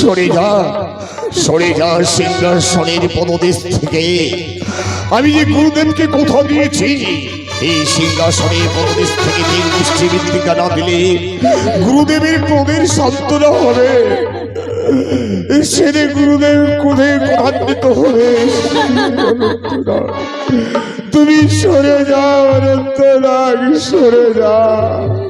সরে যা সরে যা সিংহাসনের পদদেশ থেকে। আমি যে গুরুদেবকে কথা দিয়েছি, এই সিংহাসনের পদদেশ থেকে তিন না দিলে গুরুদেবের ক্রোধের সান্ত্বনা হবে। সেরে গুরুদেব ক্রোধে ক্রধান্বিত হবে। তুমি সরে যাও, অনন্তনাগ, সরে যাও।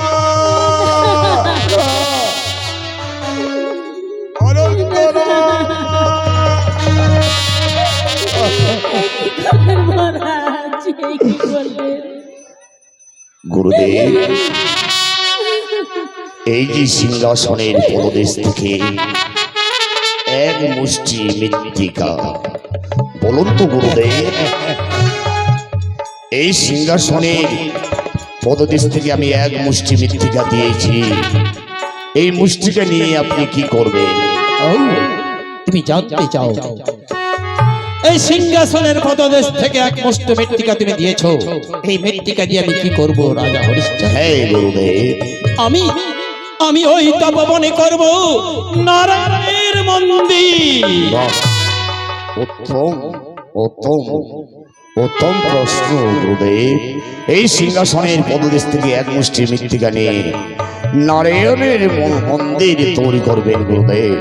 গুরুদেব, এই যে সিংহাসনের পদদেশ থেকে এক মুষ্টি মৃত্তিকা, বলুন তো গুরুদেব, এই সিংহাসনের পদদেশ থেকে আমি এক মুষ্টি মৃত্তিকা দিয়েছি, এই মুষ্টিকা নিয়ে আপনি কি করবেন? তুমি জানতে চাও। এই সিংহাসনের পদদেশ থেকে এক মুষ্ট মৃত্তিকা তুমি দিয়েছ। এই মৃত্তিকা দিয়ে আমি কি করব রাজা হরিশ্চন্দ্র? হ্যাঁ আমি আমি ওই তপবনে করব নারায়ণের মন্দির। উত্তম উত্তম উত্তম প্রশ্ন গুরুদেব। এই সিংহাসনের পদদেশ থেকে এক মুষ্টি মৃত্তিকা নিয়ে নারায়ণের মন্দির তৈরি করবেন গুরুদেব।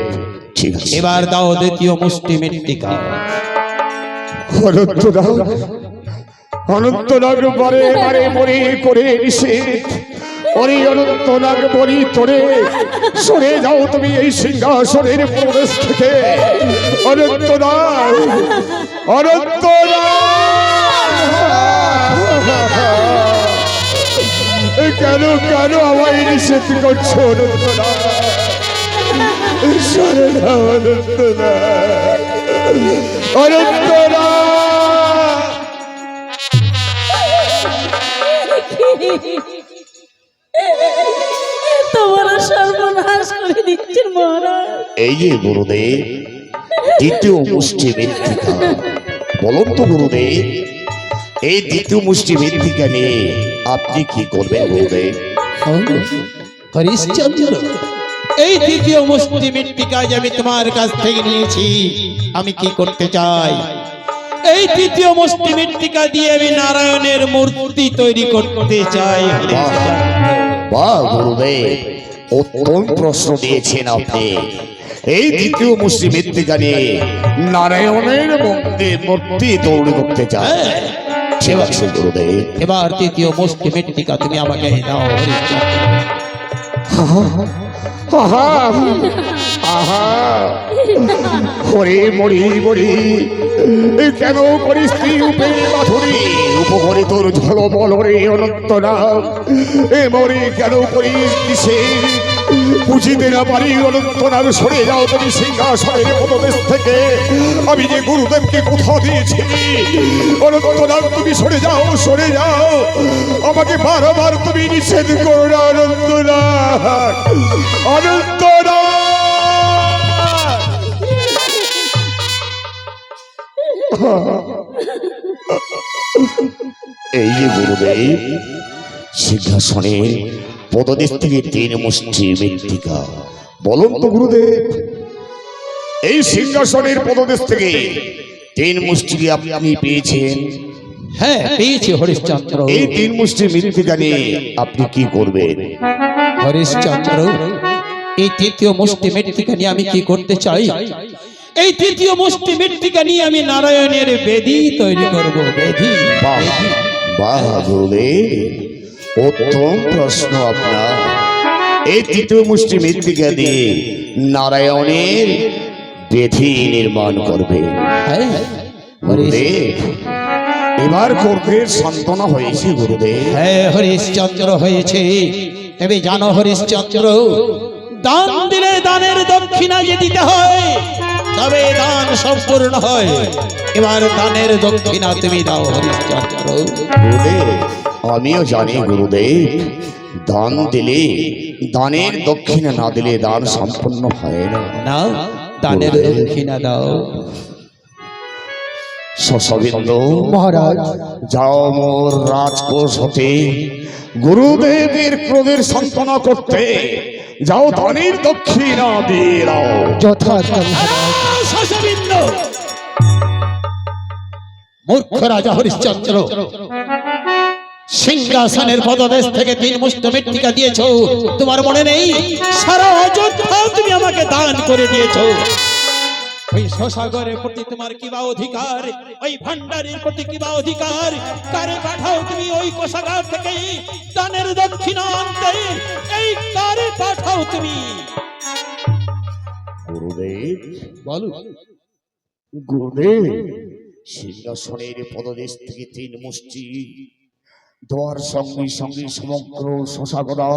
এবার দাও দ্বিতীয় মুষ্টি মৃত্তিকা। অনন্তনাগ বারে বারে মরে করে নিষেধ অরে অনন্তনাগ বলি তোরে সরে যাও তুমি এই সিংহাসনের প্রদেশ থেকে। অনন্তনাগ অনন্তনাগ কেন কেন আমায় নিষেধ করছ অনন্তনাগ সরে যাও অনন্তনাগ অনন্তনাগ তোমার সর্বনাশ করে দিচ্ছেন মহারাজ। এই যে গুরুদেব দ্বিতীয় মুষ্টি মৃত্তিকা। বলুন তো গুরুদেব এই দ্বিতীয় মুষ্টি মৃত্তিকা নিয়ে আপনি কি করবেন গুরুদেব? হরিশ্চন্দ্র এই তৃতীয় মুষ্টি মৃত্তিকা যে আমি তোমার কাছ থেকে নিয়েছি। আমি কি করতে চাই? এই তৃতীয় মুষ্টি মৃত্তিকা দিয়ে আমি নারায়ণের মূর্তি তৈরি করতে চাই। বাহ গুরুদেব উত্তম প্রশ্ন দিয়েছেন আপনি। এই দ্বিতীয় মুষ্টি মৃত্তিকা নিয়ে নারায়ণের মন্দির মূর্তি তৈরি করতে চায় হ্যাঁ, ঠিক আছে গুরুদেব। এবার তৃতীয় মুষ্টি মৃত্তিকা তুমি আমাকে দাও আহা। আহা। হরে মরি মরি। কেন করিস তুই উপে, মাধুরী? উপকরে তোর ঝল রে অনন্ত নাম এ মরি কেন করিস কিসে? বুঝিতে না পারি অনন্ত নাম সরে যাও তুমি সিংহাসনের পদদেশ থেকে। আমি যে গুরুদেবকে কোথাও দিয়েছি অনন্ত নাম তুমি সরে যাও সরে যাও। আমাকে বারবার তুমি নিষেধ করো না অনন্ত নাগ অনন্ত নাগ এই যে গুরুদেব, সিংহাসনের পদদেশ থেকে তিন মুষ্টি মৃত্তিকা। বলুন তো গুরুদেব এই সিংহাসনের পদদেশ থেকে তিন মুষ্টি আপনি পেয়েছেন? হ্যাঁ পেয়েছি হরিশ্চন্দ্র। এই তিন মুষ্টি মৃত্তিকা নিয়ে আপনি কি করবেন? হরিশ্চন্দ্র এই তৃতীয় মুষ্টি মৃত্তিকা নিয়ে আমি কি করতে চাই? এই তৃতীয় মুষ্টি মৃত্তিকা নিয়ে আমি নারায়ণের বেদি তৈরি করব বেদি বাহ বাহ গুরুদেব। উত্তম প্রশ্ন আপনার। এই তৃতীয় মুষ্টি মৃত্তিকা দিয়ে নারায়ণের বেধি নির্মাণ করবে। হ্যাঁ, এবার করবের সান্ত্বনা হয়েছে গুরুদেব। হ্যাঁ হরিশ্চন্দ্র হয়েছে। তবে জানো হরিশ্চন্দ্র দান দিলে দানের দক্ষিণা যে দিতে হয় তবে দান সম্পূর্ণ হয়। এবার দানের দক্ষিণা তুমি দাও হরিশ্চন্দ্র। আমিও জানি গুরুদেব দান দিলে দানের দক্ষিণা না দিলে দান সম্পন্ন হয় না। নাও দানের দক্ষিণা দাও। শশবিন্দু মহারাজ। যাও মোর রাজকোষ হতে গুরুদেবের ক্রোধের সান্ত্বনা করতে যাও দানের দক্ষিণা দিয়ে দাও। যথার্থ মূর্খ রাজা হরিশ্চন্দ্র। সিংহাসনের পদদেশ থেকে তিন মুষ্ট মৃত্তিকা দিয়েছ। তোমার মনে নেই? সারা অযোধ্যা তুমি আমাকে দান করে দিয়েছ। ওই শশাগরের প্রতি তোমার কিবা অধিকার? ওই ভান্ডারের প্রতি কিবা অধিকার? কারে পাঠাও তুমি ওই কোষাগার থেকে দানের দক্ষিণা আনতে এই কারে পাঠাও তুমি? গুরুদেব বলো। গুরুদেব সিংহাসনের পদদেশ থেকে তিন মুষ্টি দোয়ার সঙ্গে সঙ্গে সমগ্র শশাগদা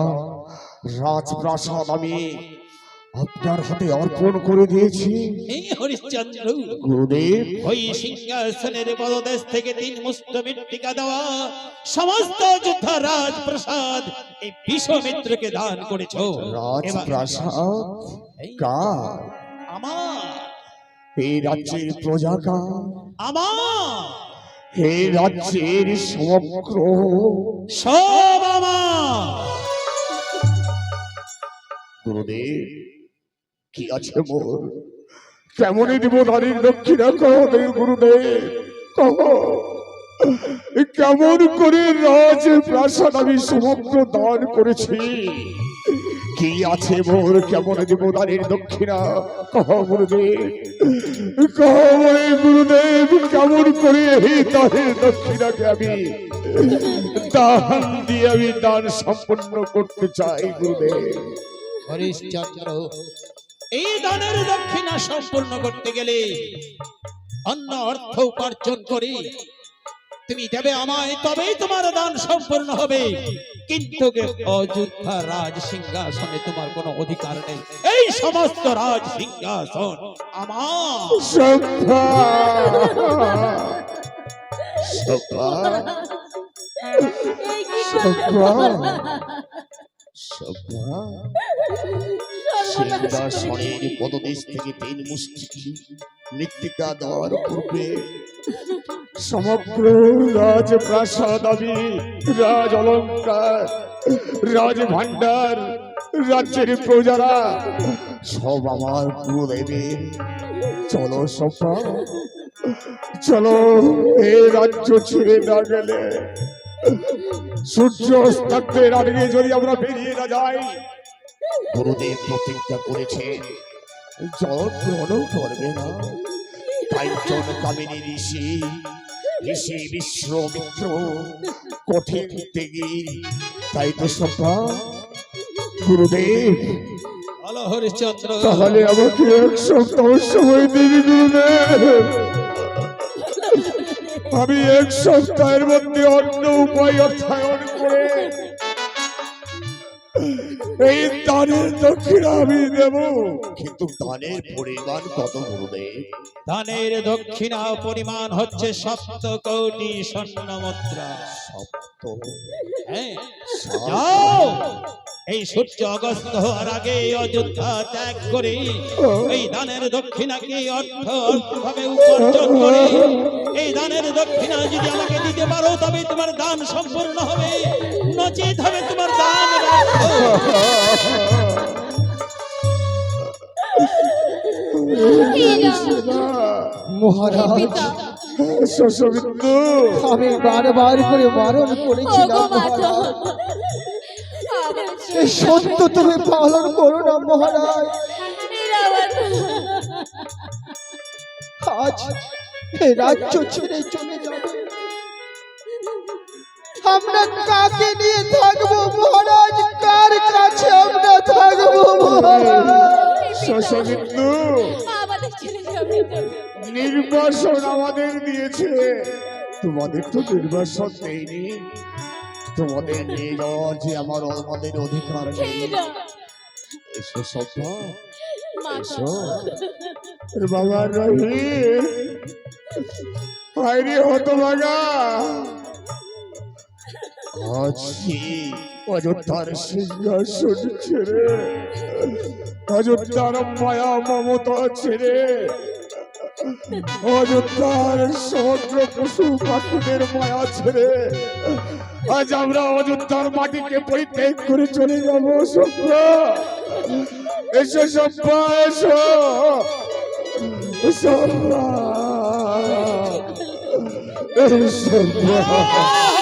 রাজপ্রাসাদ আমি আপনার হাতে অর্পণ করে দিয়েছি। এই হরিশ্চন্দ্র গুরুদেব। ওই সিংহাসনের পদদেশ থেকে তিন মুষ্ট মৃত্তিকা দেওয়া সমস্ত যোদ্ধা রাজপ্রসাদ এই বিশ্বমিত্রকে দান করেছ। রাজপ্রাসাদ? কার? আমার। এই রাজ্যের প্রজা কার আমার। এই রাজ্যের সমগ্র সব আমার। গুরুদেব কি আছে মোর? কেমনই দিব নারীর দক্ষিণা কহ দেব গুরুদেব কহ। কেমন করে রাজ প্রাসাদ আমি সমগ্র দান করেছি। কি আছে মোর? কেমন দিব নারীর দক্ষিণা? কহ গুরুদেব কহ গুরুদেব, কেমন করে এই দানের দক্ষিণাকে আমি দান দিয়ে আমি দান সম্পন্ন করতে চাই গুরুদেব। হরিশ্চন্দ্র, এই দানের দক্ষিণা সম্পূর্ণ করতে গেলে অন্য অর্থ উপার্জন করে তুমি দেবে আমায়, তবেই তোমার দান সম্পূর্ণ হবে। কিন্তু অযোধ্যা রাজ সিংহাসনে তোমার কোনো অধিকার নেই। এই সমস্ত রাজ সিংহাসন আমার। সিংহাসনের পদদেশ থেকে তিন মুষ্টি মৃত্তিকা দেওয়ার পূর্বে সমগ্র রাজপ্রাসাদ আমি রাজ অলঙ্কার রাজ ভান্ডার রাজ্যের প্রজারা, সব আমার গুরুদেবের চলো সভা, চলো এ রাজ্য ছেড়ে না গেলে। সূর্য অস্তান্তের আগে যদি আমরা বেরিয়ে না যাই। গুরুদেব প্রতিজ্ঞা করেছে, জল গ্রহণ করবে না। কাঞ্চন কামিনী ঋষি ঋষি বিশ্বমিত্র কঠিন ত্যাগী তাই তো সভা। গুরুদেব তাহলে আমাকে এক সপ্তাহ সময় দিন গুরুদেব। আমি এক সপ্তাহের মধ্যে অন্য উপায় অর্থায়ন করে এই দানের দক্ষিণা আমি দেব। কিন্তু দানের পরিমাণ কত গুরুদেব? দানের দক্ষিণা পরিমাণ হচ্ছে সপ্ত কোটি স্বর্ণ মুদ্রা সপ্ত হ্যাঁ এই সূর্য অগস্ত হওয়ার আগে অযোধ্যা ত্যাগ করে এই দানের দক্ষিণাকে অর্থ অর্থভাবে উপার্জন করে। এই দানের দক্ষিণা যদি আমাকে দিতে পারো তবে তোমার দান সম্পূর্ণ হবে। নচেত হবে তোমার দান মহারাজ শশবিন্দু। আমি বারবার করে বারণ করেছিলাম এই সত্য তুমি পালন করো না মহারাজ। আজ এই রাজ্য ছেড়ে চলে যাবে। আমরা কাকে নিয়ে থাকব মহারাজ? কার কাছে আমরা থাকব মহারাজ? আমাদের ছেলে নির্বাসন আমাদের দিয়েছে। তোমাদের তো নির্বাসন দেয়নি। তোমাদের নিয়ে যাওয়ার যে আমার আমাদের অধিকার নেই। এসো সভ্য বাবা রহিম। হায়রে হতভাগা। আছি অযোধ্যার সিংহাসন ছেড়ে, অযোধ্যার মায়া মমতা ছেড়ে, অযোধ্যার সমগ্র পশু পাখিদের মায়া ছেড়ে, আজ আমরা অযোধ্যার মাটিকে পরিত্যাগ করে চলে যাব সভ্য এসো সভ্য এসো। সভ্য সভ্য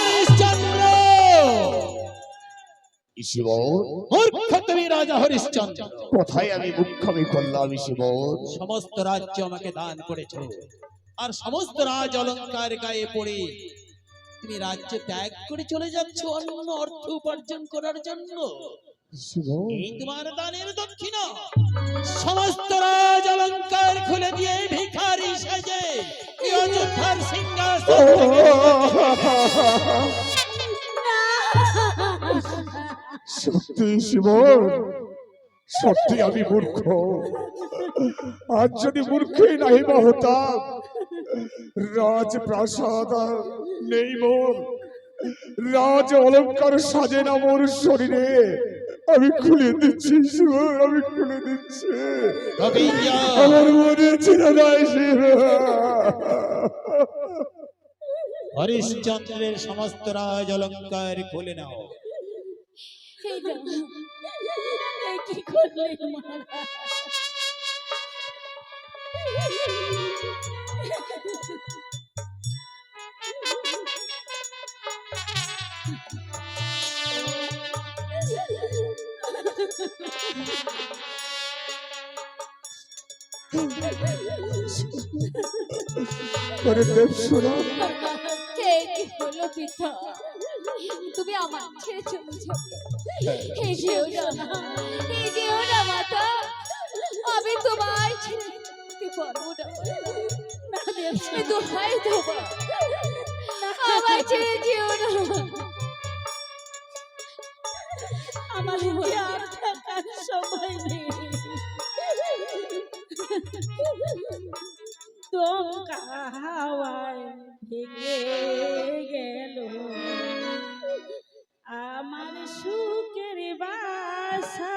রাজা হরিশ্চন্দ্র। কোথায় আমি মুখ্যমি করলাম শিব। সমস্ত রাজ্য আমাকে দান করেছ। আর সমস্ত রাজ অলঙ্কার গায়ে পড়ে তুমি রাজ্য ত্যাগ করে চলে যাচ্ছ অন্য অর্থ উপার্জন করার জন্য। এই তোমার দানের দক্ষিণা। সমস্ত রাজ অলঙ্কার খুলে দিয়ে ভিখারি সেজে। অযোধ্যার সিংহাসন সত্যি শিব সত্যি আমি মূর্খ। আজ যদি মূর্খই নাহি বা হতাম রাজপ্রাসাদ নেই মোর রাজ অলঙ্কার সাজে না মোর শরীরে। আমি খুলে দিচ্ছি শিব আমি খুলে দিচ্ছি। আমার মনে ছিল না শিব। হরিশ্চন্দ্রের সমস্ত রাজ অলঙ্কার খুলে নাও। কি করলে মহারাজ করে দেব শোনা কে কি হলো পিতা তুমি আমার ছেড়ে চলে যাবে এই যেও না এই যেও না মাতা আমি তোমায় ছেড়ে যেতে পারব না। দেবশ্রী দোহাই দেবো। আমার ছেড়ে যেও না। আমার আর থাকার সময় নেই। দমকা হাওয়ায় ভেঙে গেল। আমার সুখের বাসা।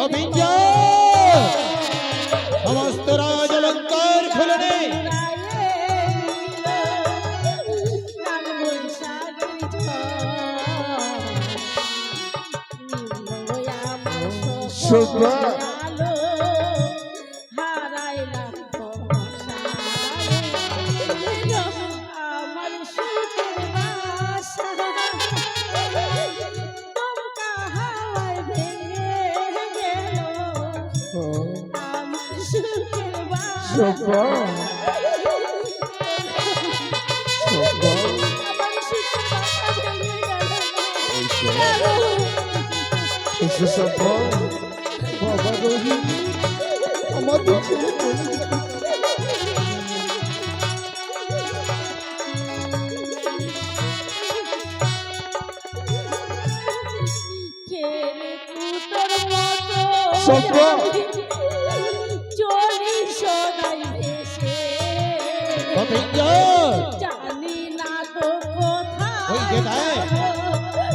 সুখের সমস্ত রাজ অলঙ্কার খুলে নে শোভা। হাওয়ায় ভেঙে গেল আমার সুখের সব্বা সব্বা আমার সুখের গোবিন্দর জানি না তো কোথায় ওই যে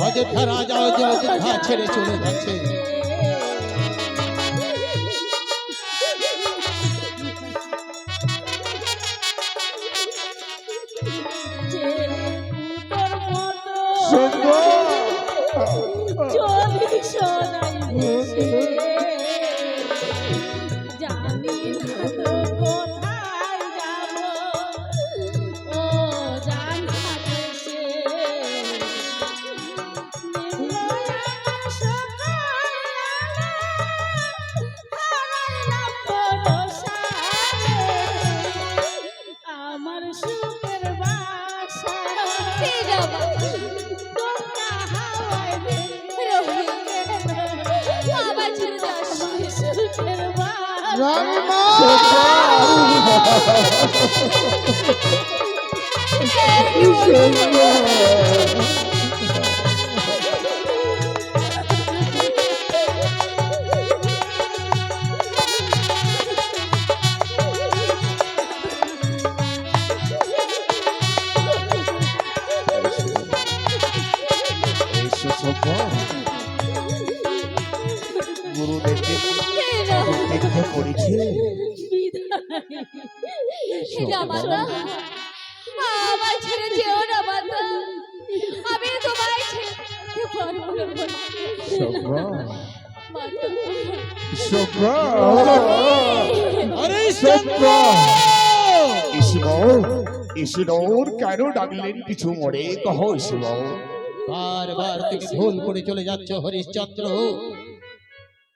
অযোধ্যা রাজা অযোধ্যা ছেড়ে চলে যাচ্ছে এসো রামাতা আমার ছেড়ে যেও না মাতা আমি তোমায় ছেড়ে পারব না সব্বা আরে সব্বা চন্দ্র ঈশ্বর ঈশ্বর কেন ডাকলেন কিছু মরে কহ ঈশ্বর বারবার তুমি ভুল করে চলে যাচ্ছ হরিশ্চন্দ্র।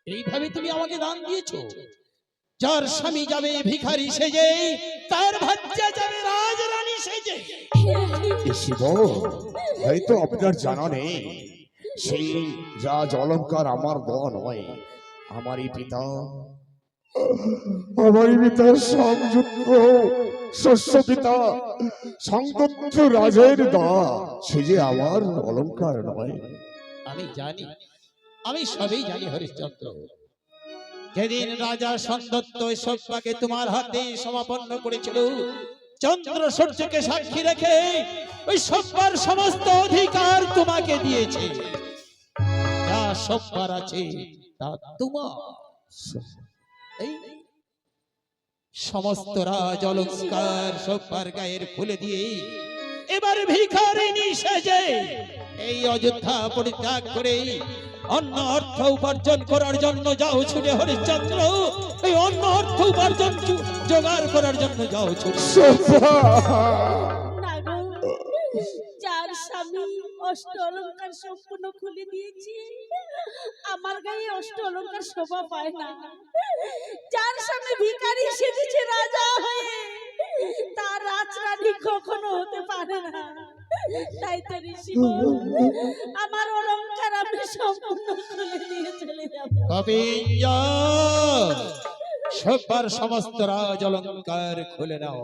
এইভাবে তুমি আমাকে দান দিয়েছ? যার স্বামী যাবে ভিখারি সেজে তার ভাজ্যা যাবে রাজরানী সেজে। ঈশ্বর হয়তো আপনার জানা নেই। সেই রাজ অলঙ্কার আমার দেওয়া নয়। আমারই পিতা। আমারই পিতার সংযুক্ত শস্য পিতা। সংযুক্ত রাজের দা সে যে আমার অলঙ্কার নয়। আমি জানি আমি সবই জানি হরিশ্চন্দ্র। যেদিন রাজা সন্দত্ত সব্যাকে তোমার হাতে সমাপন্ন করেছিল, চন্দ্র সূর্যকে সাক্ষী রেখে ওই সব্বার সমস্ত অধিকার তোমাকে দিয়েছে। যা সব্বার আছে, তা তোমার। এই সমস্ত রাজ সব্বার গায়ের খুলে দিয়ে এবার ভিখারিনী সেজে এই অযোধ্যা পরিত্যাগ করে অন্য অর্থ উপার্জন করার জন্য যাও ছুটে হরিশ্চন্দ্র। এই অন্য অর্থ উপার্জন জোগাড় করার জন্য যাও ছুটে। স্বামী খুলে দিয়েছি, আমার না। স্বামী রাজা হয়ে, তার রাজরানী কখনো হতে পারে না। তাই তো ঋষি আমার অলঙ্কার আমি সম্পূর্ণ খুলে দিয়ে চলে যাব। কবিঞ্জ সব্বার সমস্ত রাজ অলঙ্কার খুলে নাও।